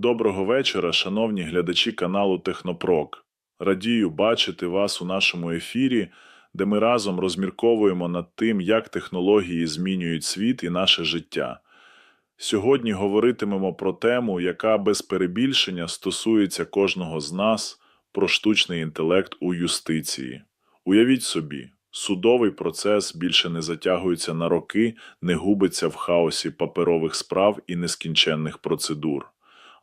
Доброго вечора, шановні глядачі каналу Технопрок. Радію бачити вас у нашому ефірі, де ми разом розмірковуємо над тим, як технології змінюють світ і наше життя. Сьогодні говоритимемо про тему, яка без перебільшення стосується кожного з нас про штучний інтелект у юстиції. Уявіть собі, судовий процес більше не затягується на роки, не губиться в хаосі паперових справ і нескінченних процедур.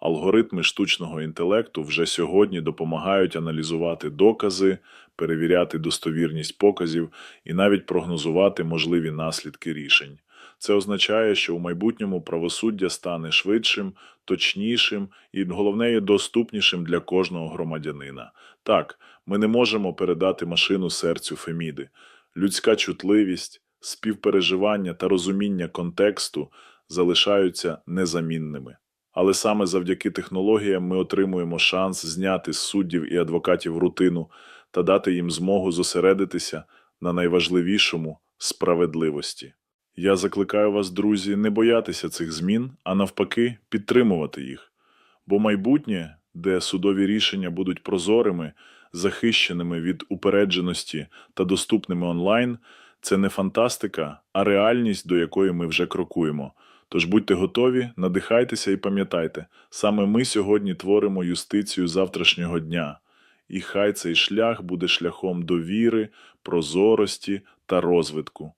Алгоритми штучного інтелекту вже сьогодні допомагають аналізувати докази, перевіряти достовірність показів і навіть прогнозувати можливі наслідки рішень. Це означає, що у майбутньому правосуддя стане швидшим, точнішим і головне доступнішим для кожного громадянина. Так, ми не можемо передати машину серцю Феміди. Людська чутливість, співпереживання та розуміння контексту залишаються незамінними. Але саме завдяки технологіям ми отримуємо шанс зняти з суддів і адвокатів рутину та дати їм змогу зосередитися на найважливішому справедливості. Я закликаю вас, друзі, не боятися цих змін, а навпаки, підтримувати їх. Бо майбутнє, де судові рішення будуть прозорими, захищеними від упередженості та доступними онлайн, це не фантастика, а реальність, до якої ми вже крокуємо. Тож будьте готові, надихайтеся і пам'ятайте, саме ми сьогодні творимо юстицію завтрашнього дня, і хай цей шлях буде шляхом довіри, прозорості та розвитку.